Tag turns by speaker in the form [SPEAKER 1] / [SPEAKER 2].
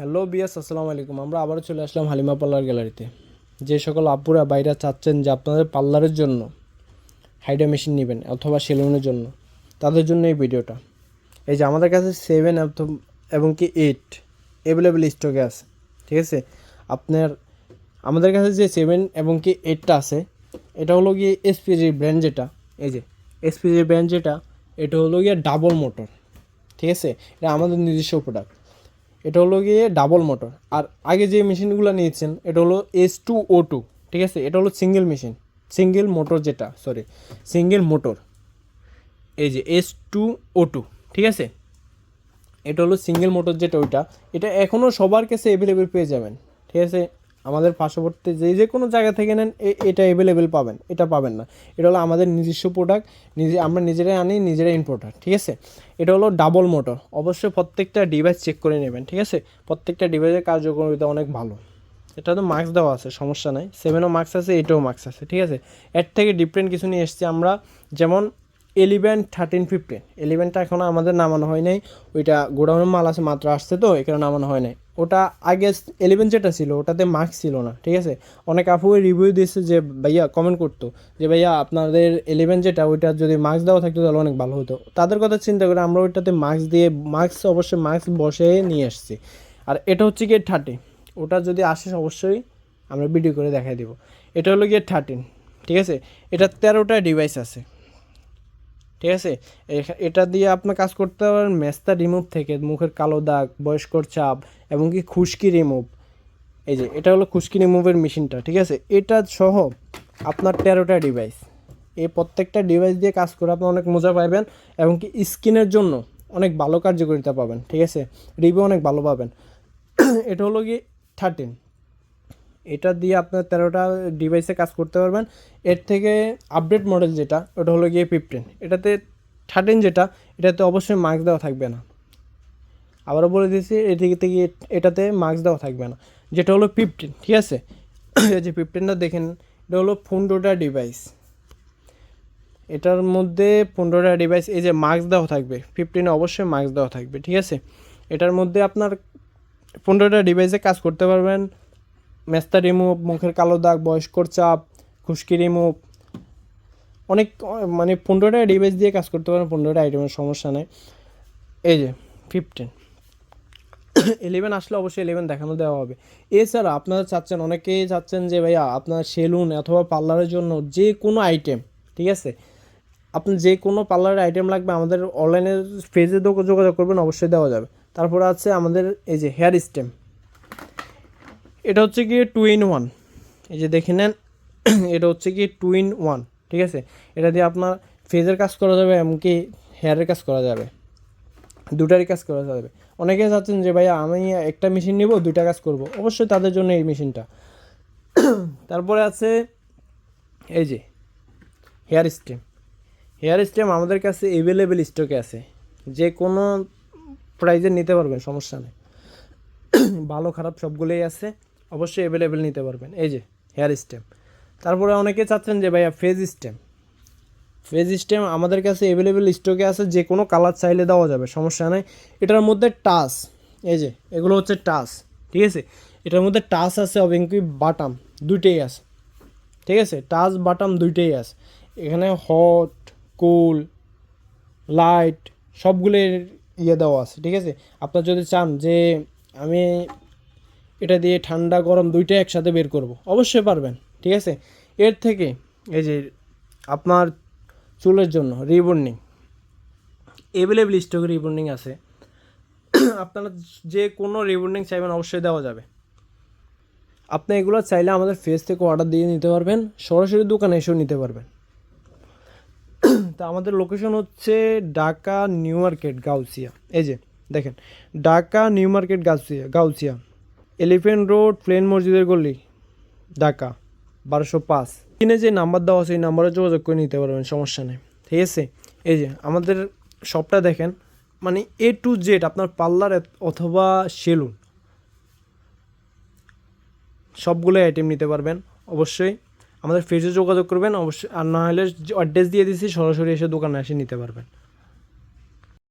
[SPEAKER 1] Hello বিয়াস, আসসালামু আলাইকুম। আমরা আবারও চলে আসলাম হালিমা পার্লার গ্যালারিতে। যে সকল আপুরা বাইরা চাচ্ছেন যে আপনাদের পার্লারের জন্য হাইডা মেশিন নেবেন অথবা সেলুনের জন্য, তাদের জন্য এই ভিডিওটা। এই যে আমাদের কাছে সেভেন এবং কি এইট অ্যাভেলেবেল স্টকে আছে, ঠিক আছে? আপনার, আমাদের কাছে যে সেভেন এবং কি এইটটা আছে, এটা হলো গিয়ে এসপিজি ব্র্যান্ড যেটা, এই যে এসপিজি ব্র্যান্ড যেটা, এটা হলো গিয়ে ডাবল মোটর ঠিক আছে? এটা আমাদের নিজস্ব প্রোডাক্ট এটা হলো গিয়ে ডাবল মোটর আর আগে যে মেশিনগুলো নিয়েছেন, এটা হলো এস টু ও টু ঠিক আছে? এটা হলো সিঙ্গেল মেশিন সিঙ্গেল মোটর যেটা সরি সিঙ্গেল মোটর এই যে এস টু ও টু ঠিক আছে? এটা হলো সিঙ্গেল মোটর যেটা, ওইটা। এটা এখনও সবার কাছে অ্যাভেলেবেল পেয়ে যাবেন, ঠিক আছে? আমাদের পার্শ্ববর্তী যে যে কোনো জায়গা থেকে নেন এটা অ্যাভেলেবেল পাবেন। এটা পাবেন না। এটা হলো আমাদের নিজস্ব প্রোডাক্ট নিজে, আমরা নিজেরাই আনি, নিজেরাই ইম্পোর্টার ঠিক আছে? এটা হলো ডাবল মোটর অবশ্যই প্রত্যেকটা ডিভাইস চেক করে নেবেন, ঠিক আছে? প্রত্যেকটা ডিভাইসের কার্যকারিতা অনেক ভালো। এটা তো মার্কস দেওয়া আছে, সমস্যা নাই। সেভেনও মার্কস আছে এইটাও মার্কস আছে, ঠিক আছে? এর থেকে ডিফারেন্ট কিছু নিয়ে এসেছি আমরা। যেমন এলিভেন থার্টিন ফিফটিন এলিভেনটা এখনও আমাদের নামানো হয় নাই। ওইটা গোডাউনের মাল আছে মাত্র আসছে তো, এখানে নামানো হয় নাই। ওটা আগে এলেভেন যেটা ছিল, ওটাতে মার্কস ছিল না, ঠিক আছে? অনেক আপু রিভিউ দিয়েছে যে, ভাইয়া কমেন্ট করতো যে, ভাইয়া, আপনাদের এলেভেন যেটা, ওইটা যদি মার্কস দেওয়া থাকতো, তাহলে অনেক ভালো হতো। তাদের কথা চিন্তা করে আমরা ওইটাতে মার্কস দিয়ে মার্কস অবশ্যই মার্কস বসে নিয়ে আসছি আর এটা হচ্ছে গিয়ে থার্টি ওটা যদি আসে, অবশ্যই আমরা ভিডিও করে দেখাই দেবো। এটা হলো গিয়ে থার্টিন ঠিক আছে? এটা তেরোটা ডিভাইস আছে। ঠিক আছে? এটা দিয়ে আপনার কাজ করতে পারেন মেস্তা রিমুভ থেকে, মুখের কালো দাগ, বয়স্কর চাপ, এবং কি খুশকি রিমুভ এই যে, এটা হলো খুশকি রিমুভের মেশিনটা, ঠিক আছে? এটা সহ আপনার তেরোটা ডিভাইস এই প্রত্যেকটা ডিভাইস দিয়ে কাজ করে আপনি অনেক মজা পাবেন, এবং কি স্কিনের জন্য অনেক ভালো কার্যকারিতা পাবেন, ঠিক আছে? রিভিউ অনেক ভালো পাবেন। এটা হলো কি থার্টিন এটা দিয়ে আপনার তেরোটা ডিভাইসে কাজ করতে পারবেন। এর থেকে আপডেট মডেল যেটা, ওটা হলো গিয়ে ফিফটিন এটাতে থার্টিন যেটা, এটাতে অবশ্যই মার্কস দেওয়া থাকবে না। আবারও বলে দিয়েছি এদিকে থেকে এটাতে মার্কস দেওয়া থাকবে না। যেটা হলো ফিফটিন ঠিক আছে? এই যে ফিফটিনটা দেখেন, এটা হলো পনেরোটা ডিভাইস এটার মধ্যে পনেরোটা ডিভাইস এই যে মার্কস দেওয়া থাকবে ফিফটিনে অবশ্যই মার্কস দেওয়া থাকবে, ঠিক আছে? এটার মধ্যে আপনার পনেরোটা ডিভাইসে কাজ করতে পারবেন। মেস্তা রিমুভ, মুখের কালো দাগ, বয়স্কর চাপ, খুশকি রিমুভ। অনেক মানে পনেরোটা ডিভাইস দিয়ে কাজ করতে পারেন, পনেরোটা আইটেমের সমস্যা নেই। এই যে ফিফটিন ইলেভেন আসলে অবশ্যই ইলেভেন দেখানো দেওয়া হবে। এছাড়া আপনারা চাচ্ছেন, অনেকেই চাচ্ছেন যে ভাইয়া আপনার সেলুন অথবা পার্লারের জন্য যে কোনো আইটেম ঠিক আছে? আপনি যে কোনো পার্লারের আইটেম লাগবে, আমাদের অনলাইনে পেজে যোগাযোগ করবেন, অবশ্যই দেওয়া যাবে। তারপরে আছে আমাদের এই যে হেয়ার স্টেম এটা হচ্ছে কি টু ইন ওয়ান এই যে দেখে নেন, এটা হচ্ছে কি টু ইন ওয়ান ঠিক আছে? এটা দিয়ে আপনার ফেজের কাজ করা যাবে, এমনকি হেয়ারের কাজ করা যাবে। দুটারই কাজ করা যাবে। অনেকে চাচ্ছেন যে, ভাইয়া, আমি একটা মেশিন নিব, দুইটা কাজ করব। অবশ্যই তাদের জন্য এই মেশিনটা তারপরে আছে, এই যে, হেয়ার স্টেম হেয়ার স্টেম আমাদের কাছে অ্যাভেলেবেল স্টকে আছে। যে কোনো প্রাইজে নিতে পারবেন, সমস্যা নেই। ভালো, খারাপ সবগুলোই আছে। অবশ্যই অ্যাভেলেবেল নিতে পারবেন। এই যে হেয়ার স্টেম তারপরে অনেকে চাচ্ছেন যে, ভাইয়া ফেজ স্টেম ফেজ স্টেম আমাদের কাছে অ্যাভেলেবেল স্টকে আছে, যে কোনো কালার চাইলে দেওয়া যাবে, সমস্যা নেই। এটার মধ্যে টাচ এই যে, এগুলো হচ্ছে টাচ ঠিক আছে? এটার মধ্যে টাচ আছে এবং কি বাটাম দুইটাই আছে, ঠিক আছে? টাচ বাটাম দুইটাই আছে। এখানে হট কুল লাইট সবগুলোর ইয়ে দেওয়া আছে, ঠিক আছে? আপনার যদি চান যে, আমি এটা দিয়ে ঠান্ডা গরম দুইটা একসাথে বের করব। অবশ্যই পারবেন, ঠিক আছে? এর থেকে এই যে আপনার চুলের জন্য রিবন্ডিং অ্যাভেলেবল স্টকে রিবন্ডিং আছে। আপনারা যে কোনো রিবন্ডিং চাইবেন অবশ্যই দেওয়া যাবে। আপনি এগুলো চাইলে আমাদের ফেস থেকে অর্ডার দিয়ে নিতে পারবেন, সরাসরি দোকানে এসেও নিতে পারবেন। তা আমাদের লোকেশন হচ্ছে ঢাকা নিউ মার্কেট গাউসিয়া। এই যে দেখেন, Dhaka new market Gausia Gausia. Elephant road, plane মসজিদের গলি, ঢাকা, বারোশো পাঁচ। কিনে যে নাম্বার দেওয়া আছে, এই নাম্বারে যোগাযোগ করে নিতে পারবেন, সমস্যা নেই। ঠিক আছে? এই যে, আমাদের শপটা দেখেন মানে এ টু জেড আপনার পার্লার অথবা সেলুন, সবগুলো আইটেম নিতে পারবেন, অবশ্যই। আমাদের ফেজে যোগাযোগ করবেন, অবশ্যই, আর না হলে অ্যাড্রেস দিয়ে দিচ্ছি সরাসরি এসে দোকানে এসে নিতে পারবেন।